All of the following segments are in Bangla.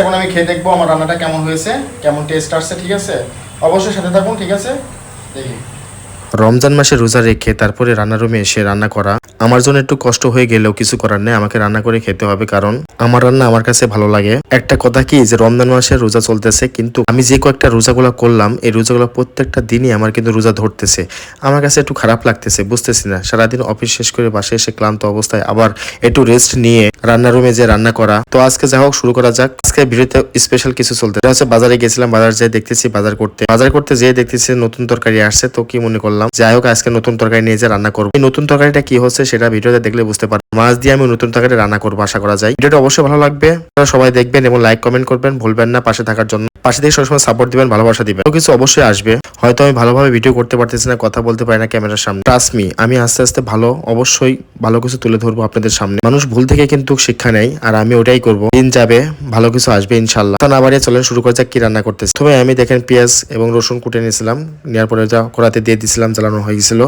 এখন আমি খেয়ে দেখব আমার রান্নাটা কেমন হয়েছে, কেমন টেস্ট আসছে, ঠিক আছে? অবশ্যই সাথে থাকুন, ঠিক আছে? দেখি। রমজান মাসে রোজা রেখে তারপরে রান্নারুমে এসে রান্না করা আমার জন্য একটু কষ্ট হয়ে গেলেও কিছু করার নেই, আমাকে রান্না করে খেতে হবে, কারণ আমার রান্না আমার কাছে ভালো লাগে। একটা কথা কি, যে রমজান মাসে রোজা চলতেছে, কিন্তু আমি যে কয়েকটা রোজাগুলো করলাম, এই রোজাগুলো প্রত্যেকটা দিনই আমার কিন্তু রোজা ধরতেছে। আমার কাছে একটু খারাপ লাগতেছে, বুঝতেছি না। সারাদিন অফিস শেষ করে বাসায় এসে ক্লান্ত অবস্থায় আবার একটু রেস্ট নিয়ে রান্নার রুমে যে রান্না করা। তো আজকে যা হোক, শুরু করা যাক। আজকে ভিডিওতে স্পেশাল কিছু চলতে হচ্ছে বাজারে গেছিলাম, বাজার যেয়ে দেখতেছি, বাজার করতে। বাজার করতে যেয়ে দেখতেছি নতুন তরকারি আসছে, তো কি মনে করলাম? যাই হোক, আজকে নতুন তরকারি নিয়ে যে রান্না করব। এই নতুন তরকারিটা কি হচ্ছে সেটা ভিডিওতে দেখলে বুঝতে পারব মাছ দিয়ে আমি নতুন তরকারি রান্না করব, আশা করা যায়। ভিডিওটা অবশ্যই ভালো লাগবে। সবাই দেখবেন এবং লাইক কমেন্ট করবেন। ভুলবেন না, পাশে থাকার জন্য। পাশে থেকে সবসময় সাপোর্ট দিবেন, ভালোবাসা দিবেন। কিছু অবশ্যই আসবে। হয়তো আমি ভালোভাবে ভিডিও করতে পারতেছি না, কথা বলতে পারি না ক্যামেরার সামনে। ট্রাস্ট মি আমি আস্তে আস্তে ভালো, অবশ্যই ভালো কিছু তুলে ধরবো আপনাদের সামনে। মানুষ ভুল থেকে কিন্তু শিক্ষা নেয়, আর আমি ওটাই করব। দিন যাবে, ভালো কিছু আসবে ইনশাল্লাহ তা না বাড়িয়ে চলেন, শুরু করা যাক কি রান্না করতেছি। তবে আমি দেখেন পেঁয়াজ এবং রসুন কুটে নিয়েছিলাম। নেওয়ার পরে যা কড়াতে দিয়ে দিয়েছিলাম, জ্বালানো হয়ে গেছিল।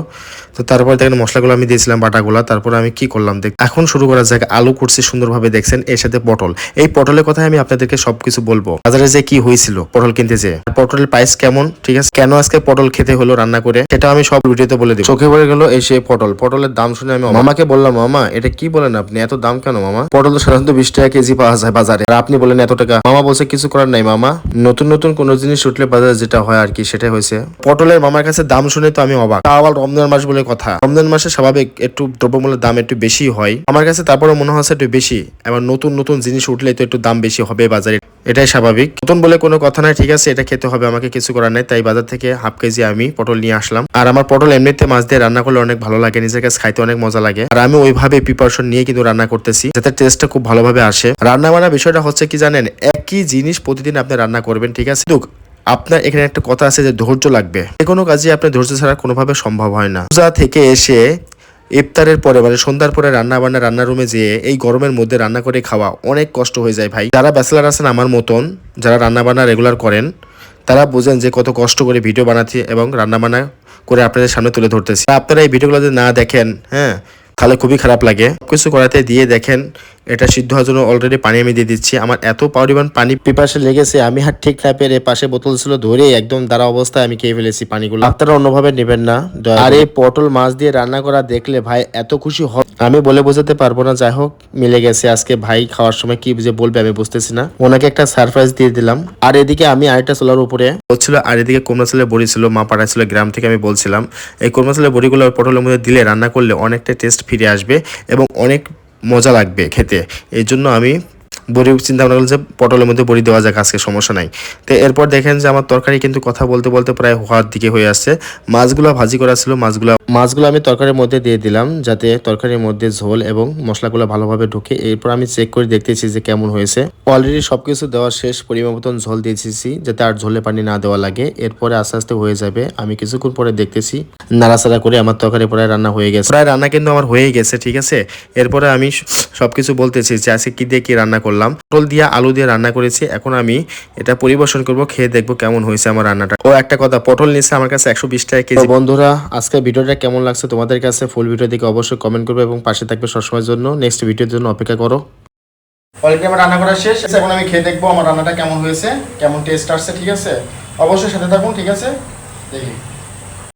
তো তারপরে দেখেন মশলাগুলো আমি দিয়েছিলাম, বাটাগুলা। তারপর আমি কি করলাম দেখ এখন শুরু করা যাক আলু করছি সুন্দরভাবে, দেখছেন, এর সাথে পটল। এই পটলের কথা আমি আপনাদেরকে সবকিছু বলব। বাজারে যে কি হয়েছিল পটল কিনতে যে পটলের প্রাইস কেমন ঠিক আছে? কেন আজকে পটল খেতে হলো রান্না করে সেটা আমি সব ভিডিওতে বলে দিই চোখে পড়ে গেল এই সে পটল। পটলের দাম শুনে আমি মামাকে বললাম মামা এটা কি বলেন আপনি? এত দাম কেন মামা? পটল তো সাধারণত বিশ টাকা কেজি পাওয়া যায় বাজারে। আর আপনি বলেন এত টাকা। মামা বলছে কিছু করার নাই মামা। নতুন নতুন কোন জিনিস উঠলে বাজারে যেটা হয় আর কি সেটাই হয়েছে। পটলের মামার কাছে দাম শুনে তো আমি অবাক। তাও আবার রমজান মাস বলে কথা। রমজান মাসে স্বাভাবিক একটু দ্রব্যমূল্যের দাম একটু বেশি হয়। আমার কাছে তারপরে মনে হচ্ছে একটু বেশি। এবার নতুন নতুন জিনিস উঠলে তো একটু দাম বেশি হবে বাজারে। এটাই স্বাভাবিক। নতুন বলে কোনো কথা নাই, ঠিক আছে, এটা খেতে হবে, আমাকে কিছু করার নাই। তাই বাজার থেকে হাফ কেজি আমি পটল নিয়ে আসলাম। আর আমার পটল এমনিতে মাছ দিয়ে রান্না করলে অনেক ভালো লাগে, নিজের কাছে খাইতে অনেক মজা লাগে। আর আমি ওইভাবে প্রিপারেশন নিয়ে কিন্তু রান্না করতেছি, যাতে টেস্টটা খুব ভালোভাবে আসে। রান্না বান্না বিষয়টা হচ্ছে কি জানেন, একই জিনিস প্রতিদিন আপনি রান্না করবেন, ঠিক আছে? আপনার এখানে একটা কথা আছে যে ধৈর্য লাগবে। যে কোনো কাজে আপনার ধৈর্য ছাড়া কোনোভাবে সম্ভব হয় না। পূজা থেকে এসে ইফতারের পরে মানে সন্ধ্যার পরে রান্না বান্না রান্নার রুমে যেয়ে এই গরমের মধ্যে রান্না করে খাওয়া অনেক কষ্ট হয়ে যায় ভাই। যারা ব্যাচেলার আছেন আমার মতন যারা রান্নাবান্না রেগুলার করেন, তারা বুঝেন যে কত কষ্ট করে ভিডিও বানাচ্ছি এবং রান্নাবান্না করে আপনাদের সামনে তুলে ধরতেছি। আপনারা এই ভিডিওগুলো যদি না দেখেন হ্যাঁ তাহলে খুবই খারাপ লাগে। কিছু করাতে দিয়ে দেখেন, এটা সিদ্ধ হওয়ার জন্য অলরেডি পানি আমি দিয়ে দিচ্ছি। আমার এত পরিমাণ পানি পিপাসে লেগেছে, আমি আর ঠিক না পেরে পাশে বোতল ছিল ধরে একদম দাঁড়া অবস্থায় আমি খেয়ে ফেলেছি পানিগুলো। আপনারা অন্যভাবে নেবেন না। আর এই পটল মাছ দিয়ে রান্না করা দেখলে ভাই এত খুশি হবে আমি বলে বোঝাতে পারব না, যাই হোক, মিলে গেছে। আজকে ভাই খাওয়ার সময় কি যে বলবে আমি বুঝতেছি না। ওনাকে একটা সারপ্রাইজ দিয়ে দিলাম। আর এদিকে আমি আরেকটা চোলার উপরে হচ্ছিল আর এদিকে কোমরা ছেলে বড়ি ছিল, মা পাঠাচ্ছিল গ্রাম থেকে আমি বলছিলাম। এই কোমরা ছেলে বড়িগুলো পটলের মধ্যে দিলে রান্না করলে অনেকটা টেস্ট ফিরে আসবে এবং অনেক মজা লাগবে খেতে। এই জন্য আমি বড়ি চিন্তা ভাবনা যে পটলের মধ্যে বড়ি দেওয়া যাক, আজকে সমস্যা নাই। তো এরপর দেখেন যে আমার তরকারি কিন্তু কথা বলতে বলতে প্রায় হওয়ার দিকে হয়ে আসছে। মাছগুলো ভাজি করা ছিল, মাছগুলো মাছগুলো আমি তরকারির মধ্যে দিয়ে দিলাম, যাতে তরকারির মধ্যে ঝোল এবং মশলাগুলো ভালোভাবে ঢুকে। এরপর আমি চেক করে দেখতেছি যে কেমন হয়েছে। অলরেডি সবকিছু দেওয়া শেষ, পরিমাণ মতন ঝোল দিয়েছি, যাতে আর ঝোলে পানি না দেওয়া লাগে। এরপরে আস্তে আস্তে হয়ে যাবে। আমি কিছুক্ষণ পরে দেখতেছি, নাড়াচাড়া করে আমার তরকারি প্রায় রান্না হয়ে গেছে। প্রায় রান্না কিন্তু আমার হয়ে গেছে, ঠিক আছে? এরপরে আমি সবকিছু বলতেছি যে আজকে কি দিয়ে কি রান্না পটল দিয়ে আলু দিয়ে রান্না করেছি। এখন আমি এটা পরিবেশন করব খেয়ে দেখব কেমন হয়েছে আমার রান্নাটা। ও একটা কথা পটল নিচ্ছে আমার কাছে একশো বিশ টাকা কেজি। বন্ধুরা আজকে ভিডিওটা কেমন লাগছে তোমাদের কাছে? ফুল ভিডিও দেখে অবশ্যই কমেন্ট করবে এবং পাশে থাকবে সবসময়ের জন্য। নেক্সট ভিডিওর জন্য অপেক্ষা করো। অলরেডি আমার রান্না করা শেষ। এখন আমি খেয়ে দেখব আমার রান্নাটা কেমন হয়েছে কেমন টেস্ট আসছে ঠিক আছে? অবশ্যই সাথে থাকুন ঠিক আছে? দেখি।